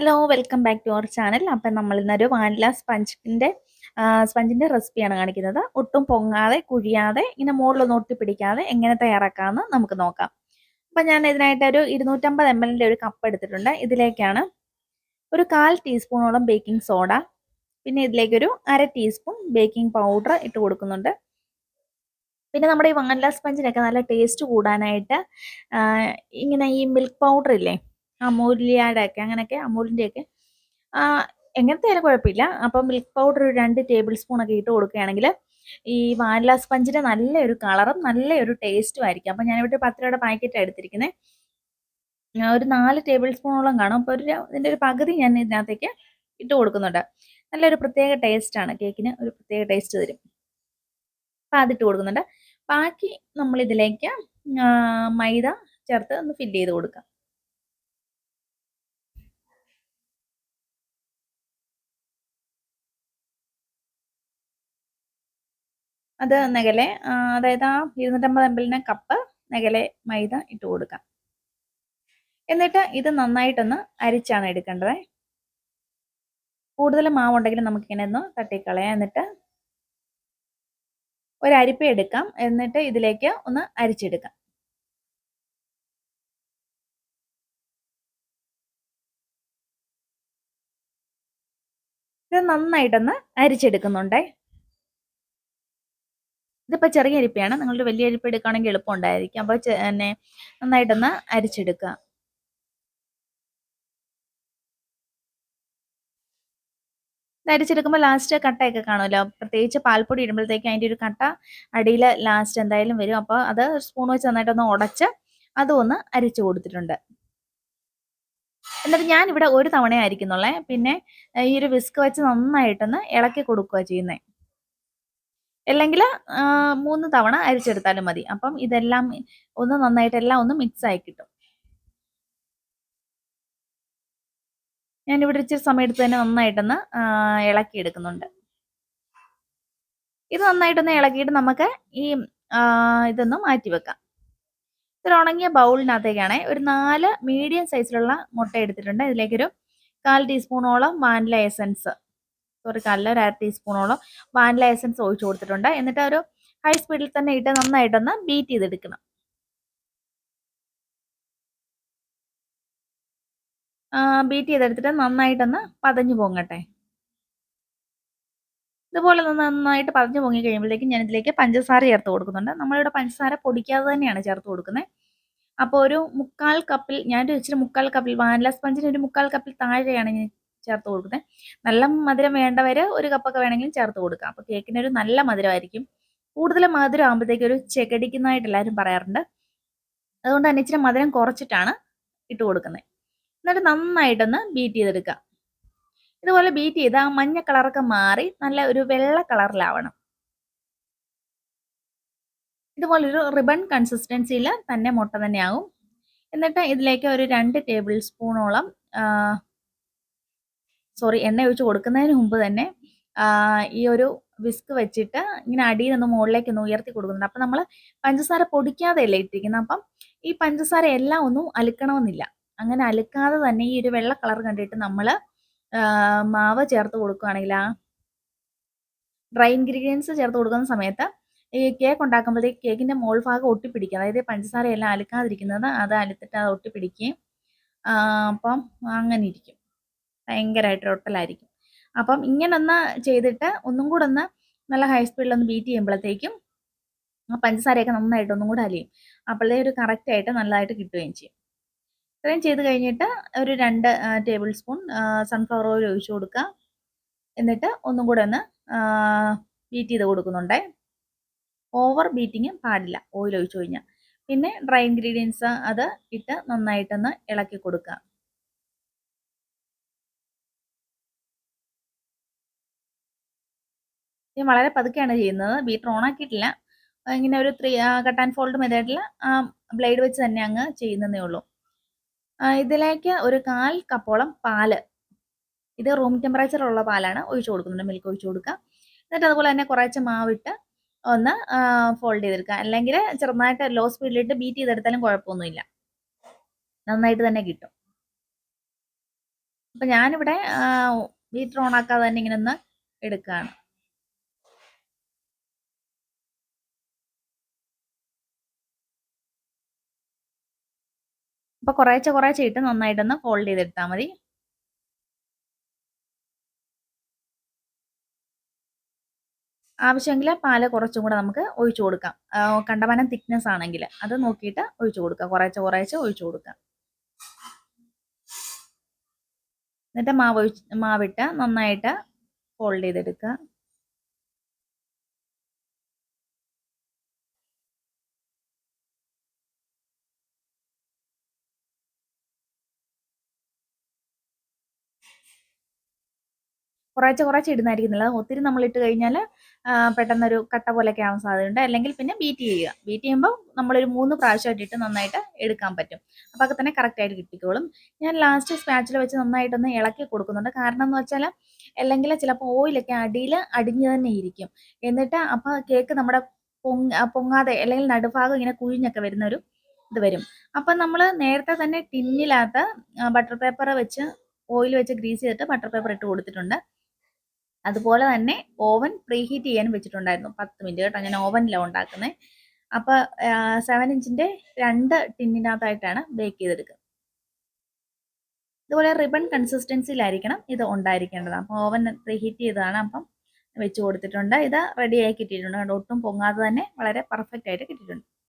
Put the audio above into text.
Hello welcome back to our channel അപ്പം നമ്മൾ ഇന്നൊരു വാനില സ്പഞ്ചിന്റെ സ്പഞ്ചിന്റെ റെസിപ്പിയാണ് കാണിക്കുന്നത്. ഒട്ടും പൊങ്ങാതെ കുഴിയാതെ ഇങ്ങനെ മുകളിലൊന്നും ഒട്ടിപ്പിടിക്കാതെ എങ്ങനെ തയ്യാറാക്കാമെന്ന് നമുക്ക് നോക്കാം. അപ്പം ഞാൻ ഇതിനായിട്ട് ഒരു ഇരുന്നൂറ്റമ്പത് എം എല്ലിന്റെ ഒരു കപ്പ് എടുത്തിട്ടുണ്ട്. ഇതിലേക്കാണ് ഒരു കാൽ ടീസ്പൂണോളം ബേക്കിംഗ് സോഡ പിന്നെ ഇതിലേക്കൊരു അര ടീസ്പൂൺ ബേക്കിംഗ് പൗഡർ ഇട്ട് കൊടുക്കുന്നുണ്ട്. പിന്നെ നമ്മുടെ ഈ വാനില സ്പഞ്ചിനൊക്കെ നല്ല ടേസ്റ്റ് കൂടാനായിട്ട് ഇങ്ങനെ ഈ മിൽക്ക് പൗഡർ ഇല്ലേ അമൂല്യയുടെ ഒക്കെ അങ്ങനെയൊക്കെ അമൂലിന്റെയൊക്കെ എങ്ങനത്തെ ആയാലും കുഴപ്പമില്ല. അപ്പം മിൽക്ക് പൗഡർ ഒരു രണ്ട് ടേബിൾ സ്പൂൺ ഒക്കെ ഇട്ട് കൊടുക്കുകയാണെങ്കിൽ ഈ വാനില സ്പഞ്ചിന് നല്ലൊരു കളറും നല്ലൊരു ടേസ്റ്റും ആയിരിക്കും. അപ്പം ഞാനിവിടെ പത്ത് രൂപയുടെ പാക്കറ്റാണ് എടുത്തിരിക്കുന്നത് ഒരു നാല് ടേബിൾ സ്പൂണോളം കാണും. അപ്പോൾ ഒരു ഇതിന്റെ ഒരു പകുതി ഞാൻ ഇതിനകത്തേക്ക് ഇട്ട് കൊടുക്കുന്നുണ്ട്. നല്ലൊരു പ്രത്യേക ടേസ്റ്റാണ് കേക്കിന് ഒരു പ്രത്യേക ടേസ്റ്റ് തരും. അപ്പം അതിട്ട് കൊടുക്കുന്നുണ്ട്. ബാക്കി നമ്മളിതിലേക്ക് മൈദ ചേർത്ത് ഒന്ന് ഫില്ല് ചെയ്ത് കൊടുക്കാം. അത് നെകലെ അതായത് ആ ഇരുന്നൂറ്റമ്പത് എമ്പലിന് കപ്പ് നെകലെ മൈദ ഇട്ട് കൊടുക്കാം. എന്നിട്ട് ഇത് നന്നായിട്ടൊന്ന് അരിച്ചാണ് എടുക്കേണ്ടത്. കൂടുതൽ മാവുണ്ടെങ്കിൽ നമുക്കിങ്ങനെ ഒന്ന് തട്ടിക്കളയാം. എന്നിട്ട് ഒരു അരിപ്പ എടുക്കാം. എന്നിട്ട് ഇതിലേക്ക് ഒന്ന് അരിച്ചെടുക്കാം. ഇത് നന്നായിട്ടൊന്ന് അരിച്ചെടുക്കുന്നുണ്ടേ. ഇതിപ്പോൾ ചെറിയ അരിപ്പയാണ്. നിങ്ങളുടെ വലിയ അരിപ്പ എടുക്കുകയാണെങ്കിൽ എളുപ്പം ഉണ്ടായിരിക്കും അപ്പോൾ എന്നെ നന്നായിട്ടൊന്ന് അരിച്ചെടുക്കുക. അരിച്ചെടുക്കുമ്പോൾ ലാസ്റ്റ് കട്ടയൊക്കെ കാണുമല്ലോ? പ്രത്യേകിച്ച് പാൽപ്പൊടി ഇടുമ്പോഴത്തേക്ക് അതിന്റെ ഒരു കട്ട അടിയിൽ ലാസ്റ്റ് എന്തായാലും വരും. അപ്പോൾ അത് സ്പൂൺ വെച്ച് നന്നായിട്ടൊന്ന് ഉടച്ച് അതും ഒന്ന് അരിച്ചു കൊടുത്തിട്ടുണ്ട്. എന്നിട്ട് ഞാൻ ഇവിടെ ഒരു തവണ അരിക്കുന്നുള്ളേ. പിന്നെ ഈ ഒരു വിസ്ക് വെച്ച് നന്നായിട്ടൊന്ന് ഇളക്കി കൊടുക്കുക ചെയ്യുന്നത് അല്ലെങ്കിൽ മൂന്ന് തവണ അരിച്ചെടുത്താലും മതി. അപ്പം ഇതെല്ലാം ഒന്ന് നന്നായിട്ട് എല്ലാം ഒന്ന് മിക്സ് ആയി കിട്ടും. ഞാനിവിടെ ഇച്ചിരി സമയം എടുത്ത് തന്നെ നന്നായിട്ടൊന്ന് ഇളക്കി എടുക്കുന്നുണ്ട് ഇത് നന്നായിട്ടൊന്ന് ഇളക്കിയിട്ട് നമുക്ക് ഈ ഇതൊന്ന് മാറ്റി വെക്കാം. ഇതൊരു ഉണങ്ങിയ ബൗളിനകത്തേക്കാണ് ഒരു നാല് മീഡിയം സൈസിലുള്ള മുട്ട എടുത്തിട്ടുണ്ട്. ഇതിലേക്കൊരു കാൽ ടീസ്പൂണോളം വാനില എസൻസ് സോറി കല്ല ഒരു അര ടീസ്പൂണോളം വാനില എസൻസ് ഒഴിച്ചു കൊടുത്തിട്ടുണ്ട്. എന്നിട്ട് ഒരു ഹൈ സ്പീഡിൽ തന്നെ ഇട്ട് നന്നായിട്ടൊന്ന് ബീറ്റ് ചെയ്തെടുക്കണം. ബീറ്റ് ചെയ്തെടുത്തിട്ട് നന്നായിട്ടൊന്ന് പതഞ്ഞു പൊങ്ങട്ടെ. ഇതുപോലെ നന്നായിട്ട് പതഞ്ഞു പൊങ്ങി കഴിയുമ്പോഴേക്കും ഞാൻ ഇതിലേക്ക് പഞ്ചസാര ചേർത്ത് കൊടുക്കുന്നുണ്ട്. നമ്മളിവിടെ പഞ്ചസാര പൊടിക്കാതെ തന്നെയാണ് ചേർത്ത് കൊടുക്കുന്നത്. അപ്പോൾ ഒരു മുക്കാൽ കപ്പിൽ ഞാൻ ഇച്ചിരി മുക്കാൽ കപ്പിൽ വാനില സ്പഞ്ചിന് ഒരു മുക്കാൽ കപ്പിൽ താഴെയാണ് ഞാൻ ചേർത്ത് കൊടുക്കുന്നത് നല്ല മധുരം വേണ്ടവർ ഒരു കപ്പൊക്കെ വേണമെങ്കിലും ചേർത്ത് കൊടുക്കാം. അപ്പോൾ കേക്കിനൊരു നല്ല മധുരമായിരിക്കും. കൂടുതൽ മധുരം ആകുമ്പോഴത്തേക്ക് ഒരു ചെകടിക്കുന്നതായിട്ട് എല്ലാവരും പറയാറുണ്ട്. അതുകൊണ്ട് തന്നെ ഇച്ചിരി മധുരം കുറച്ചിട്ടാണ് ഇട്ട് കൊടുക്കുന്നത് എന്നിട്ട് നന്നായിട്ടൊന്ന് ബീറ്റ് ചെയ്തെടുക്കുക. ഇതുപോലെ ബീറ്റ് ചെയ്ത് ആ മഞ്ഞ കളറൊക്കെ മാറി നല്ല ഒരു വെള്ള കളറിലാവണം. ഇതുപോലെ ഒരു റിബൺ കൺസിസ്റ്റൻസിയിൽ തന്നെ മുട്ട തന്നെയാകും എന്നിട്ട് ഇതിലേക്ക് ഒരു രണ്ട് ടേബിൾ സ്പൂണോളം സോറി എണ്ണ ഒഴിച്ച് കൊടുക്കുന്നതിന് മുമ്പ് തന്നെ ഈ ഒരു വിസ്ക് വെച്ചിട്ട് ഇങ്ങനെ അടിയിൽ നിന്ന് മുകളിലേക്ക് ഒന്ന് ഉയർത്തി കൊടുക്കുന്നുണ്ട്. അപ്പം നമ്മൾ പഞ്ചസാര പൊടിക്കാതെയല്ലേ ഇട്ടിരിക്കുന്നത് അപ്പം ഈ പഞ്ചസാര എല്ലാം ഒന്നും അലുക്കണമെന്നില്ല. അങ്ങനെ അലുക്കാതെ തന്നെ ഈ ഒരു വെള്ള കളർ കണ്ടിട്ട് നമ്മൾ മാവ് ചേർത്ത് കൊടുക്കുകയാണെങ്കിൽ ആ ഡ്രൈ ഇൻഗ്രീഡിയൻസ് ചേർത്ത് കൊടുക്കുന്ന സമയത്ത് ഈ കേക്ക് ഉണ്ടാക്കുമ്പോഴത്തേക്ക് കേക്കിന്റെ മോൾ ഭാഗം ഒട്ടിപ്പിടിക്കുക. അതായത് പഞ്ചസാര എല്ലാം അലുക്കാതിരിക്കുന്നത് അത് അലുത്തിട്ട് അത് ഒട്ടിപ്പിടിക്കുകയും അപ്പം അങ്ങനെ ഇരിക്കും. ഭയങ്കരമായിട്ട് ഒട്ടലായിരിക്കും അപ്പം ഇങ്ങനെ ഒന്ന് ചെയ്തിട്ട് ഒന്നും കൂടെ ഒന്ന് നല്ല ഹൈ സ്പീഡിൽ ഒന്ന് ബീറ്റ് ചെയ്യുമ്പോഴത്തേക്കും പഞ്ചസാരയൊക്കെ നന്നായിട്ട് ഒന്നും കൂടെ അലിയും. അപ്പോഴേ ഒരു കറക്റ്റായിട്ട് നല്ലതായിട്ട് കിട്ടുകയും ചെയ്യും. ഇത്രയും ചെയ്ത് കഴിഞ്ഞിട്ട് ഒരു രണ്ട് ടേബിൾ സ്പൂൺ സൺഫ്ലവർ ഓയിൽ ഒഴിച്ചു കൊടുക്കുക. എന്നിട്ട് ഒന്നും കൂടെ ഒന്ന് ബീറ്റ് ചെയ്ത് കൊടുക്കുന്നുണ്ടേ. ഓവർ ബീറ്റിങ് പാടില്ല. ഓയിൽ ഒഴിച്ചു കഴിഞ്ഞാൽ. പിന്നെ ഡ്രൈ ഇൻഗ്രീഡിയൻസ് അത് ഇട്ട് നന്നായിട്ടൊന്ന് ഇളക്കി കൊടുക്കുക. ഞാൻ വളരെ പതുക്കെയാണ് ചെയ്യുന്നത്. ബീറ്റർ ഓൺ ആക്കിയിട്ടില്ല ഇങ്ങനെ ഒരു ത്രീ കട്ട് ആൻഡ് ഫോൾഡ് മെത്തേഡിൽ ബ്ലേഡ് വെച്ച് തന്നെ അങ്ങ് ചെയ്യുന്നതേ ഉള്ളൂ. ഇതിലേക്ക് ഒരു കാൽ കപ്പോളം പാൽ ഇത് റൂം ടെമ്പറേച്ചറുള്ള പാലാണ് ഒഴിച്ചു കൊടുക്കുന്നുണ്ട്. മിൽക്ക് ഒഴിച്ചു കൊടുക്കുക. എന്നിട്ട് അതുപോലെ തന്നെ കുറച്ച് മാവിട്ട് ഒന്ന് ഫോൾഡ് ചെയ്തെടുക്കുക. അല്ലെങ്കിൽ ചെറുതായിട്ട് ലോ സ്പീഡിലിട്ട് ബീറ്റ് ചെയ്തെടുത്താലും കുഴപ്പമൊന്നുമില്ല. നന്നായിട്ട് തന്നെ കിട്ടും. അപ്പം ഞാനിവിടെ ബീറ്റർ ഓൺ ആക്കാതെ തന്നെ ഇങ്ങനെ ഒന്ന് എടുക്കുകയാണ്. അപ്പോൾ കുറേശ്ശെ കുറേശ്ശെ ഇട്ട് നന്നായിട്ടൊന്ന് ഫോൾഡ് ചെയ്തെടുത്താൽ മതി. ആവശ്യമെങ്കിൽ പാൽ കുറച്ചും കൂടെ നമുക്ക് ഒഴിച്ചു കൊടുക്കാം. കണ്ടമാനം തിക്നെസ് ആണെങ്കിൽ അത് നോക്കിയിട്ട് ഒഴിച്ചു കൊടുക്കുക കുറേശ്ശെ കുറേശ്ശെ ഒഴിച്ചു കൊടുക്കാം. എന്നിട്ട് മാവ് മാവിട്ട് നന്നായിട്ട് ഫോൾഡ് ചെയ്തെടുക്കുക. കുറേശ്ശെ കുറേശ്ശെ ഇടുന്നതായിരിക്കുന്നില്ല ഒത്തിരി നമ്മൾ ഇട്ട് കഴിഞ്ഞാൽ പെട്ടെന്നൊരു കട്ട പോലെയൊക്കെ ആവാൻ സാധ്യതയുണ്ട്. അല്ലെങ്കിൽ പിന്നെ ബീറ്റ് ചെയ്യുക. ബീറ്റ് ചെയ്യുമ്പോൾ നമ്മളൊരു മൂന്ന് പ്രാവശ്യമായിട്ട് ഇട്ട് നന്നായിട്ട് എടുക്കാൻ പറ്റും. അപ്പോൾ ഒക്കെ തന്നെ കറക്റ്റായിട്ട് കിട്ടിക്കോളും. ഞാൻ ലാസ്റ്റ് സ്പാച്ചിൽ വെച്ച് നന്നായിട്ടൊന്ന് ഇളക്കി കൊടുക്കുന്നുണ്ട്. കാരണം എന്ന് വെച്ചാൽ അല്ലെങ്കിൽ ചിലപ്പോൾ ഓയിലൊക്കെ അടിയിൽ അടിഞ്ഞു തന്നെ ഇരിക്കും. എന്നിട്ട് അപ്പോൾ കേക്ക് നമ്മുടെ പൊങ്ങ പൊങ്ങാതെ അല്ലെങ്കിൽ നടുഭാഗം ഇങ്ങനെ കുഴിഞ്ഞൊക്കെ വരുന്ന ഒരു ഇത് വരും. അപ്പം നമ്മൾ നേരത്തെ തന്നെ ടിന്നിനകത്ത് ബട്ടർ പേപ്പർ വെച്ച് ഓയിൽ വെച്ച് ഗ്രീസ് ചെയ്തിട്ട് ബട്ടർ പേപ്പർ ഇട്ട് കൊടുത്തിട്ടുണ്ട്. അതുപോലെ തന്നെ ഓവൻ പ്രീഹീറ്റ് ചെയ്യാൻ വെച്ചിട്ടുണ്ടായിരുന്നു. പത്ത് മിനിറ്റ് കേട്ടോ ഞാൻ ഓവനിലാണ് ഉണ്ടാക്കുന്നത് അപ്പോൾ സെവൻ ഇഞ്ചിന്റെ രണ്ട് ടിന്നിനകത്തായിട്ടാണ് ബേക്ക് ചെയ്തെടുക്കുക ഇതുപോലെ റിബൺ കൺസിസ്റ്റൻസിയിലായിരിക്കണം ഇത് ഉണ്ടായിരിക്കേണ്ടത്. അപ്പം ഓവൻ പ്രീഹീറ്റ് ചെയ്തതാണ് അപ്പം വെച്ച് കൊടുത്തിട്ടുണ്ട്. ഇത് റെഡിയായി കിട്ടിയിട്ടുണ്ട്. ഒട്ടും പൊങ്ങാതെ തന്നെ വളരെ പെർഫെക്റ്റ് ആയിട്ട് കിട്ടിയിട്ടുണ്ട്.